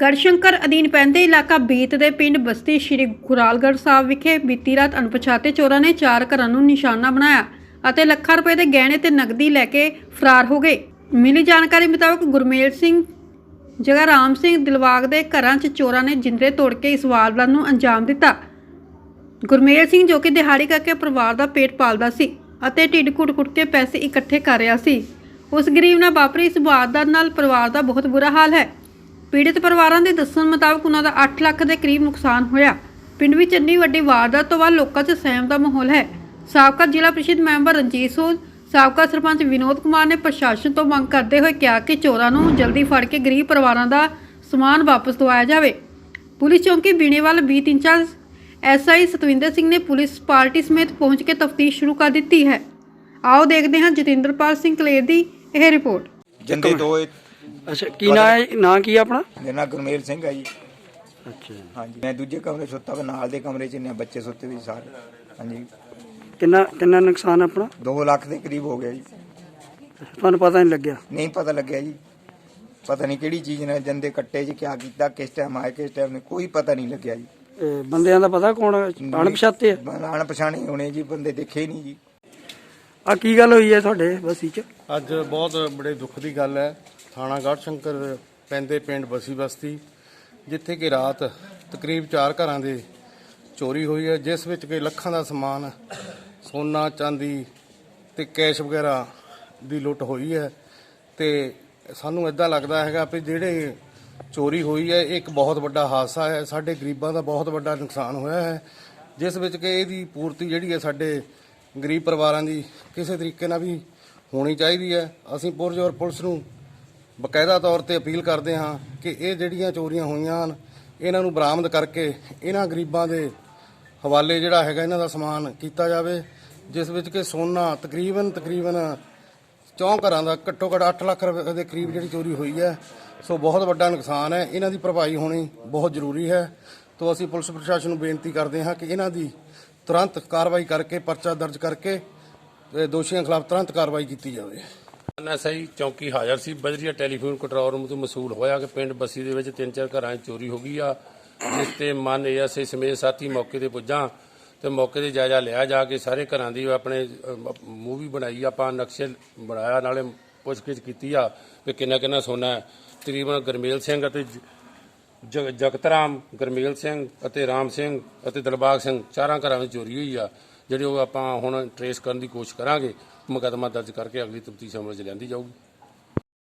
ਗੜਸ਼ੰਕਰ ਅਧੀਨ ਪੈਂਦੇ ਇਲਾਕਾ ਬੀਤ ਦੇ ਪਿੰਡ ਬਸਤੀ ਸ਼੍ਰੀ ਗੁਰਾਲਗੜ੍ਹ ਸਾਹਿਬ ਵਿਖੇ ਬੀਤੀ ਰਾਤ ਅਣਪਛਾਤੇ ਚੋਰਾਂ ਨੇ ਚਾਰ ਘਰਾਂ ਨੂੰ ਨਿਸ਼ਾਨਾ ਬਣਾਇਆ ਅਤੇ ਲੱਖਾਂ ਰੁਪਏ ਦੇ ਗਹਿਣੇ ਤੇ ਨਕਦੀ ਲੈ ਕੇ ਫਰਾਰ ਹੋ ਗਏ। ਮਿਲੀ ਜਾਣਕਾਰੀ ਮੁਤਾਬਕ ਗੁਰਮੇਲ ਸਿੰਘ ਜਗਾ ਰਾਮ ਸਿੰਘ ਦਿਲਵਾਗ ਦੇ ਘਰਾਂ 'ਚ ਚੋਰਾਂ ਨੇ ਜਿੰਦਰੇ ਤੋੜ ਕੇ ਇਸ ਵਾਰਦਾਤ ਨੂੰ ਅੰਜਾਮ ਦਿੱਤਾ। ਗੁਰਮੇਲ ਸਿੰਘ ਜੋ ਕਿ ਦਿਹਾੜੀ ਕਰਕੇ ਪਰਿਵਾਰ ਦਾ ਪੇਟ ਪਾਲਦਾ ਸੀ ਅਤੇ ਢਿੱਡ ਘੁੱਟ-ਘੁੱਟ ਕੇ ਪੈਸੇ ਇਕੱਠੇ ਕਰ ਰਿਹਾ ਸੀ, ਉਸ ਗਰੀਬ ਨਾਲ ਵਾਪਰੀ ਇਸ ਵਾਰਦਾਤ ਨਾਲ ਪਰਿਵਾਰ ਦਾ ਬਹੁਤ ਬੁਰਾ ਹਾਲ ਹੈ। ਪੀੜਤ ਪਰਿਵਾਰਾਂ ਦੇ ਦੱਸਣ ਮੁਤਾਬਕ ਉਹਨਾਂ ਦਾ 8 ਲੱਖ ਦੇ ਕਰੀਬ ਨੁਕਸਾਨ ਹੋਇਆ। ਪਿੰਡ ਵਿੱਚ ਇੰਨੀ ਵੱਡੀ ਵਾਰਦਾਤ ਤੋਂ ਬਾਅਦ ਲੋਕਾਂ 'ਚ ਸਹਿਮ ਦਾ ਮਾਹੌਲ ਹੈ। ਸਾਬਕਾ ਜ਼ਿਲ੍ਹਾ ਪ੍ਰੀਸ਼ਦ ਮੈਂਬਰ ਰਣਜੀਤ ਸੋਲ, ਸਾਬਕਾ ਸਰਪੰਚ ਵਿਨੋਦ ਕੁਮਾਰ ਨੇ ਪ੍ਰਸ਼ਾਸਨ ਤੋਂ ਮੰਗ ਕਰਦੇ ਹੋਏ ਕਿਹਾ ਕਿ ਚੋਰਾਂ ਨੂੰ ਜਲਦੀ ਫੜ ਕੇ ਗਰੀਬ ਪਰਿਵਾਰਾਂ ਦਾ ਸਮਾਨ ਵਾਪਸ ਦਵਾਇਆ ਜਾਵੇ। ਪੁਲਿਸ ਚੌਂਕੀ ਬੀਣੇਵਾਲ ਬੀਤ ਇੰਚਾਰਜ ਐਸਆਈ ਸਤਵਿੰਦਰ ਸਿੰਘ ਨੇ ਪੁਲਿਸ ਪਾਰਟੀ ਸਮੇਤ ਪਹੁੰਚ ਕੇ ਤਫਤੀਸ਼ ਸ਼ੁਰੂ ਕਰ ਦਿੱਤੀ ਹੈ। ਆਓ ਦੇਖਦੇ ਹਾਂ ਜਤਿੰਦਰਪਾਲ ਸਿੰਘ ਕਲੇਰ ਦੀ ਇਹ ਰਿਪੋਰਟ। ਜੰਦੇ ਦੋ ਅੱਛਾ ਕੀ ਨਾਂ ਹੈ? ਨਾਂ ਕੀ ਹੈ ਆਪਣਾ? ਮੇਰਾ ਨਾਂ ਗੁਰਮੇਲ ਸਿੰਘ ਹੈ ਜੀ। ਅੱਛਾ। ਹਾਂਜੀ ਮੈਂ ਦੂਜੇ ਕਮਰੇ 'ਚ ਸੁੱਤਾ ਵਾ ਨਾਲ ਦੇ ਕਮਰੇ 'ਚ ਨੇ ਬੱਚੇ ਸੁੱਤੇ ਵੀ ਸਾਰੇ। ਹਾਂਜੀ। ਕਿੰਨਾ ਕਿੰਨਾ ਨੁਕਸਾਨ ਆਪਣਾ? 2 ਲੱਖ ਦੇ ਕਰੀਬ ਹੋ ਗਿਆ ਜੀ। ਤੁਹਾਨੂੰ ਪਤਾ ਨਹੀਂ ਲੱਗਿਆ? ਨਹੀਂ ਪਤਾ ਲੱਗਿਆ ਜੀ। ਪਤਾ ਨਹੀਂ ਕਿਹੜੀ ਚੀਜ਼ ਨੇ ਜੰਦੇ ਕੱਟੇ ਜੀ ਕਿਆ ਕੀਤਾ ਕਿਸ ਟਾਈਮ ਆਏ ਕਿਸ ਟਾਈਮ ਨਹੀਂ ਕੋਈ ਪਤਾ ਨਹੀਂ ਲੱਗਿਆ ਜੀ। ਇਹ ਬੰਦਿਆਂ ਦਾ ਪਤਾ ਕੌਣ ਅਣਪਛਾਤੇ ਆ? ਅਣ ਪਛਾਣੇ ਹੋਣੇ ਜੀ ਬੰਦੇ ਦੇਖੇ ਹੀ ਨਹੀਂ ਜੀ। ਆ ਕੀ ਗੱਲ ਹੋਈ ਹੈ ਤੁਹਾਡੇ ਬਸੀ ਚ? ਅੱਜ ਬਹੁਤ ਬੜੇ ਦੁੱਖ ਦੀ ਗੱਲ ਹੈ। ਥਾਣਾ ਗੜ੍ਹ ਸ਼ੰਕਰ ਪੈਂਦੇ ਪਿੰਡ ਬਸੀ ਬਸਤੀ, ਜਿੱਥੇ ਕਿ ਰਾਤ ਤਕਰੀਬ 4 ਘਰਾਂ ਦੇ ਚੋਰੀ ਹੋਈ ਹੈ, ਜਿਸ ਵਿੱਚ ਕਿ ਲੱਖਾਂ ਦਾ ਸਮਾਨ, ਸੋਨਾ, ਚਾਂਦੀ ਤੇ ਕੈਸ਼ ਵਗੈਰਾ ਦੀ ਲੁੱਟ ਹੋਈ ਹੈ। ਤੇ ਸਾਨੂੰ ਇਦਾਂ ਲੱਗਦਾ ਹੈਗਾ ਵੀ ਜਿਹੜੇ ਚੋਰੀ ਹੋਈ ਹੈ, ਇਹ ਇੱਕ ਬਹੁਤ ਵੱਡਾ ਹਾਦਸਾ ਹੈ। ਸਾਡੇ ਗਰੀਬਾਂ ਦਾ ਬਹੁਤ ਵੱਡਾ ਨੁਕਸਾਨ ਹੋਇਆ ਹੈ, ਜਿਸ ਵਿੱਚ ਕਿ ਇਹਦੀ ਪੂਰਤੀ ਜਿਹੜੀ ਹੈ ਸਾਡੇ ਗਰੀਬ ਪਰਿਵਾਰਾਂ ਦੀ ਕਿਸੇ ਤਰੀਕੇ ਨਾਲ ਵੀ ਹੋਣੀ ਚਾਹੀਦੀ ਹੈ। ਅਸੀਂ ਪੁਰਜੋਰ ਪੁਲਿਸ ਨੂੰ ਬਕਾਇਦਾ ਤੌਰ ਤੇ ਅਪੀਲ ਕਰਦੇ ਹਾਂ ਕਿ ਇਹ ਜਿਹੜੀਆਂ ਚੋਰੀਆਂ ਹੋਈਆਂ ਹਨ, ਇਹਨਾਂ ਨੂੰ ਬਰਾਮਦ ਕਰਕੇ ਇਹਨਾਂ ਗਰੀਬਾਂ ਦੇ ਹਵਾਲੇ ਜਿਹੜਾ ਹੈਗਾ ਇਹਨਾਂ ਦਾ ਸਮਾਨ ਕੀਤਾ ਜਾਵੇ, ਜਿਸ ਵਿੱਚ ਕਿ ਸੋਨਾ ਤਕਰੀਬਨ ਤਕਰੀਬਨ ਚੌਂ ਘਰਾਂ ਦਾ ਘੱਟੋ ਘੱਟ 8 ਲੱਖ ਰੁਪਏ ਦੇ ਕਰੀਬ ਜਿਹੜੀ ਚੋਰੀ ਹੋਈ ਹੈ। ਸੋ ਬਹੁਤ ਵੱਡਾ ਨੁਕਸਾਨ ਹੈ। ਇਹਨਾਂ ਦੀ ਭਰਪਾਈ ਹੋਣੀ ਬਹੁਤ ਜ਼ਰੂਰੀ ਹੈ। ਤੋਂ ਅਸੀਂ ਪੁਲਿਸ ਪ੍ਰਸ਼ਾਸਨ ਨੂੰ ਬੇਨਤੀ ਕਰਦੇ ਹਾਂ ਕਿ ਇਹਨਾਂ ਦੀ ਤੁਰੰਤ ਕਾਰਵਾਈ ਕਰਕੇ, ਪਰਚਾ ਦਰਜ ਕਰਕੇ ਦੋਸ਼ੀਆਂ ਖਿਲਾਫ ਤੁਰੰਤ ਕਾਰਵਾਈ ਕੀਤੀ ਜਾਵੇ। ਐਸਆਈ ਚੌਕੀ ਹਾਜ਼ਰ ਸੀ। ਬਜਰੀਆ ਟੈਲੀਫੋਨ ਕੰਟਰੋਲ ਰੂਮ ਤੋਂ ਮਸੂਲ ਹੋਇਆ ਕਿ ਪਿੰਡ ਬੱਸੀ ਦੇ ਵਿੱਚ ਤਿੰਨ ਚਾਰ ਘਰਾਂ 'ਚ ਚੋਰੀ ਹੋ ਗਈ ਆ, ਜਿਸ ਤੇ ਮਨ ਏਐਸਏ ਸਮੇਤ ਸਾਥੀ ਮੌਕੇ ਤੇ ਪੁੱਜਾਂ ਤੇ ਮੌਕੇ ਤੇ ਜਾਇਜ਼ਾ ਲਿਆ ਜਾ ਕੇ ਸਾਰੇ ਘਰਾਂ ਦੀ ਆਪਣੇ ਮੂਵੀ ਬਣਾਈ, ਆਪਾਂ ਨਕਸ਼ੇ ਬਣਾਇਆ, ਨਾਲੇ ਪੁੱਛਗਿੱਛ ਕੀਤੀ ਆ ਕਿ ਕਿੰਨਾ ਕਿੰਨਾ ਸੋਨਾ ਹੈ। ਤਕਰੀਬਨ ਗਰਮੇਲ ਸਿੰਘ ਅਤੇ ਜ- ਜਗ- ਜਗਤਰਾਮ ਗਰਮੇਲ ਸਿੰਘ ਅਤੇ ਰਾਮ ਸਿੰਘ ਅਤੇ ਦਿਲਬਾਗ ਸਿੰਘ ਚਾਰਾਂ ਘਰਾਂ ਵਿੱਚ ਚੋਰੀ ਹੋਈ ਆ। ਜਿਹੜੇ ਉਹ ਆਪਾਂ ਹੁਣ ਟਰੇਸ ਕਰਨ ਦੀ ਕੋਸ਼ਿਸ਼ ਕਰਾਂਗੇ, ਮੁਕੱਦਮਾ ਦਰਜ ਕਰਕੇ ਅਗਲੀ ਤਫਤੀਸ਼ ਅਮਲ ਚ ਲਿਆਂਦੀ ਜਾਊਗੀ।